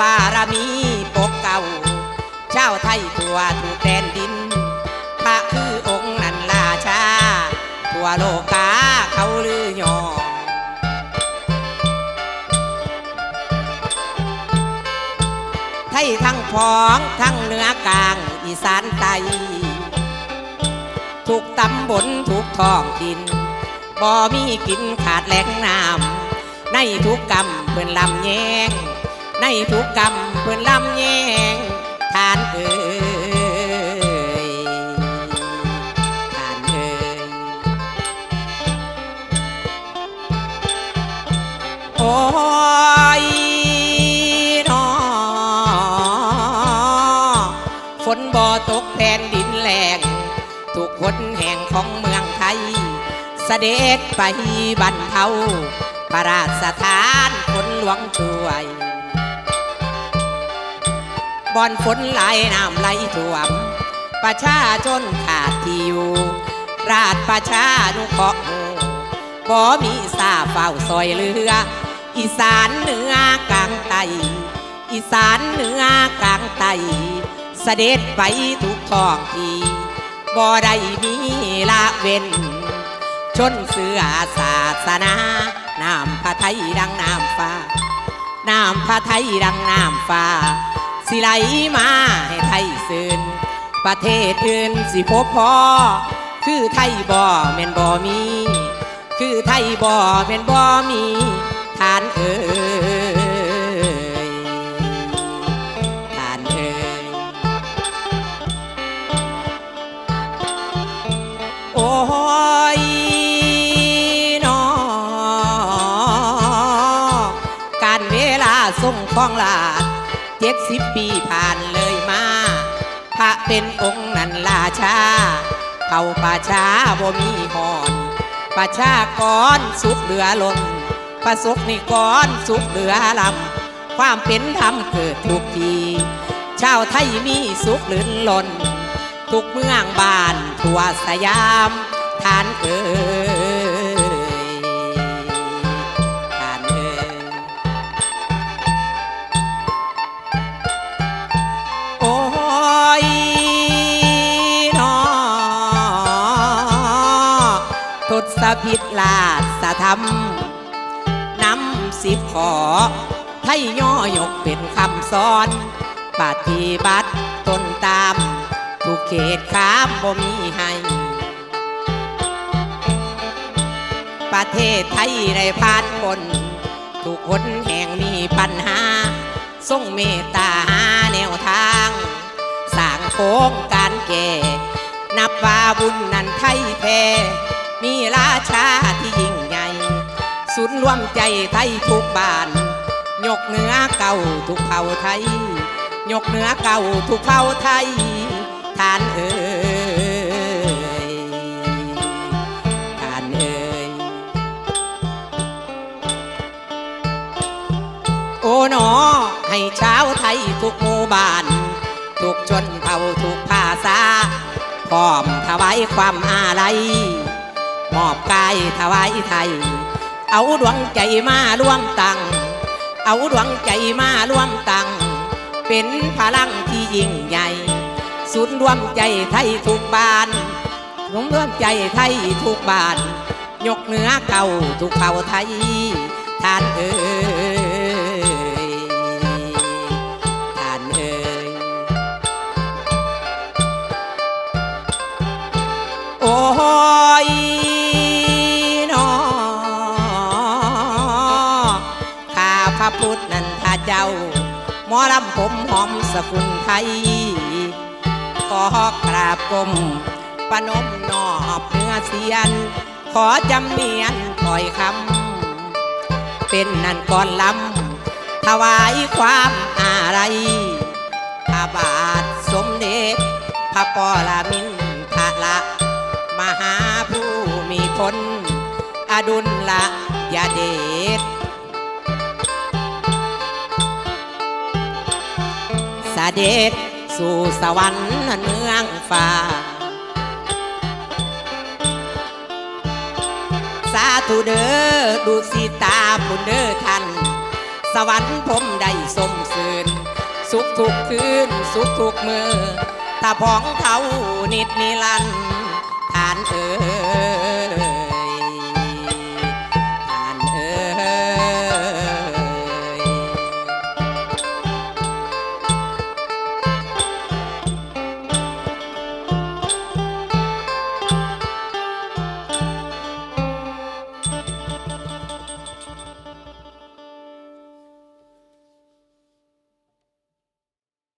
บารมีปกเก่า เจ้าไทยทั่วถูกแดนดิน พระคือองค์นันลาชา ทั่วโลกาเขาลือยอไทยทั้งพ้องทั้งเนื้อกลางอีสานใตถูกตำบนถูกท้องดินบ่มีกินขาดแหล่งน้ำในทุกกรรมเพื่อนลำแยง ในทุกกรรมเพิ่อนลำแยงทานเอ่ยทานเอ่ยโอ้ยนอฝนบ่ตกแผ่นดินแหลงทุกคนแห่งของเมืองไทย เสด็จไปบรรเทาพระราชทานฝนหลวงช่วย บอนฝนไหลน้ำไหลท่วม ประชาชนขาดที่อยู่ ราชประชานุเคราะห์บ่มีซาเฝ้าซอยเรือ อีสานเหนือกลางไตอีสานเหนือกลางไตเสด็จไปทุกท้องที่บ่ได้มีละเว้น ชนเสือศาสนาน้ำพระไทยดังน้ำฟ้า น้ำพระไทยดังน้ำฟ้า สิไหลมาให้ไทยซื่นประเทศอื่นสิพบพอคือไทยบ่แม่นบ่มี คือไทยบ่แม่นบ่มีทานเอ่ยทานเอ่ยโอ้ยนอการเวลาทรงคลองลา เจ็ดสิบปีผ่านเลยมา พระเป็นองค์นันลาชาเผ่าป่าช้าบ่มีหอนประชากรสุขเหลือล้นประสบนิกรสุขเหลือลำความเป็นธรรมเกิดทุกทีชาวไทยมีสุขลื่นล้นทุกเมืองบ้านทั่วสยามทานเอ่ย ทศพิษลาสธรรมนำสิบขอไทยย่อยกเป็นคำสอนปฏิบัติตนตาม ทุกเขตขามบ่มีให้ ประเทศไทยได้ผ่านคนทุกคนแห่งมีปัญหา ทรงเมตตาหาแนวทางสร้างโครงการแก่ นับว่าบุญนั้นไทยแท้ มีราชาที่ยิ่งใหญ่ศูนย์รวมใจไทยทุกบ้าน ยกเหนือเก่าทุกเผ่าไทย ยกเหนือเก่าทุกเผ่าไทยทานเอ่ยทานเอ่ยโอ้หนอให้ชาวไทยทุกหมู่บ้าน ทุกชนเผ่าทุกภาษาพร้อมถวายความอาลัย อบกายถวายไทย เอาดวงใจมาร่วมตัง เอาดวงใจมาร่วมตัง เป็นพลังที่ยิ่งใหญ่ศูนย์รวมใจไทยทุกบ้านรวมรวมใจไทยทุกบ้าน ยกเหนือเก่าทุกเผ่าไทยทานเอ่ยทานเอ่ยโอ้ย เจ้า หมอลำผมหอมสกุลไทยขอกราบกรมปนมนอบเนื้อเสียน ขอจำเนียนถอยคำ เป็นนันก่อนลำถวายความอะไรพระบาทสมเด็จพระปรมินทรมหาผู้มีพลอดุลละยาเดช เด็จสู่สวรรค์เมืองฟ้า สาธุเด้อดูสีตาบุญเด้อท่านสวรรค์ผมได้สมสื่นสุขทุกคืน สุขทุกมือถ้าพ้องเขานิดนิรันทานเอ่